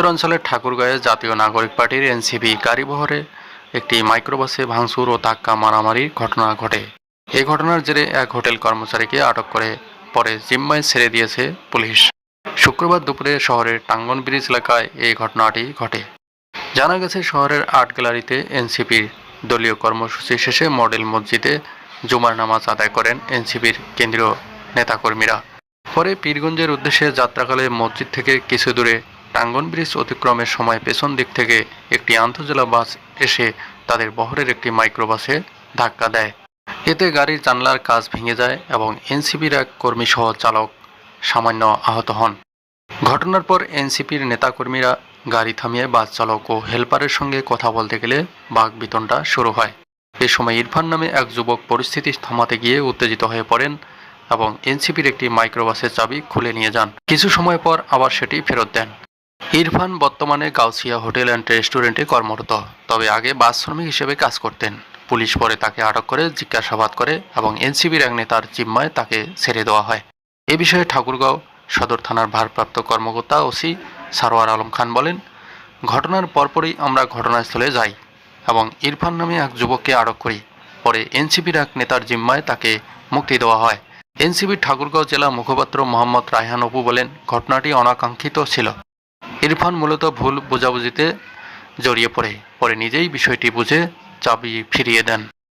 উত্তরাঞ্চলের ঠাকুরগাঁয়ে জাতীয় নাগরিক পার্টির এনসিপি গাড়িবহরে একটি মাইক্রোবাসে ভাঙচুর ও ধাক্কা মারামারির ঘটনা ঘটে। এই ঘটনার জেরে এক হোটেল কর্মচারীকে আটক করে পরে জিম্মায় ছেড়ে দিয়েছে পুলিশ। শুক্রবার দুপুরে শহরের টাঙ্গন ব্রিজ এলাকায় এই ঘটনাটি ঘটে। জানা গেছে, শহরের আর্ট গ্যালারিতে এনসিপির দলীয় কর্মসূচি শেষে মডেল মসজিদে জুমার নামাজ আদায় করেন এনসিপির কেন্দ্রীয় নেতাকর্মীরা। পরে পীরগঞ্জের উদ্দেশ্যে যাত্রাকালে মসজিদ থেকে কিছু দূরে টাঙ্গন ব্রিজ অতিক্রমের সময় পেছন দিক থেকে একটি আন্তজেলা বাস এসে তাদের বহরের একটি মাইক্রোবাসে ধাক্কা দেয়। এতে গাড়ির জানলার কাজ ভেঙে যায় এবং এনসিপির এক কর্মীসহ চালক সামান্য আহত হন। ঘটনার পর এনসিপির নেতাকর্মীরা গাড়ি থামিয়ে বাস চালক ও হেলপারের সঙ্গে কথা বলতে গেলে বাঘ বিতনটা শুরু হয়। এ সময় ইরফান নামে এক যুবক পরিস্থিতি থামাতে গিয়ে উত্তেজিত হয়ে পড়েন এবং এনসিপির একটি মাইক্রোবাসের চাবি খুলে নিয়ে যান। কিছু সময় পর আবার সেটি ফেরত দেন। ইরফান বর্তমানে গাউসিয়া হোটেল অ্যান্ড রেস্টুরেন্টে কর্মরত, তবে আগে বাস শ্রমিক হিসেবে কাজ করতেন। পুলিশ পরে তাকে আটক করে জিজ্ঞাসাবাদ করে এবং এনসিবির এক নেতার জিম্মায় তাকে ছেড়ে দেওয়া হয়। এ বিষয়ে ঠাকুরগাঁও সদর থানার ভারপ্রাপ্ত কর্মকর্তা ওসি সারোয়ার আলম খান বলেন, ঘটনার পরপরই আমরা ঘটনাস্থলে যাই এবং ইরফান নামে এক যুবককে আটক করি। পরে এনসিপির এক নেতার জিম্মায় তাকে মুক্তি দেওয়া হয়। এনসিবির ঠাকুরগাঁও জেলা মুখপাত্র মোহাম্মদ রায়হান অপু বলেন, ঘটনাটি অনাকাঙ্ক্ষিত ছিল। ইরফান মূলত ভুল বোঝাবুঝিতে জড়িয়ে পড়ে। পরে নিজেই বিষয়টি বুঝে চাবি ফিরিয়ে দেন।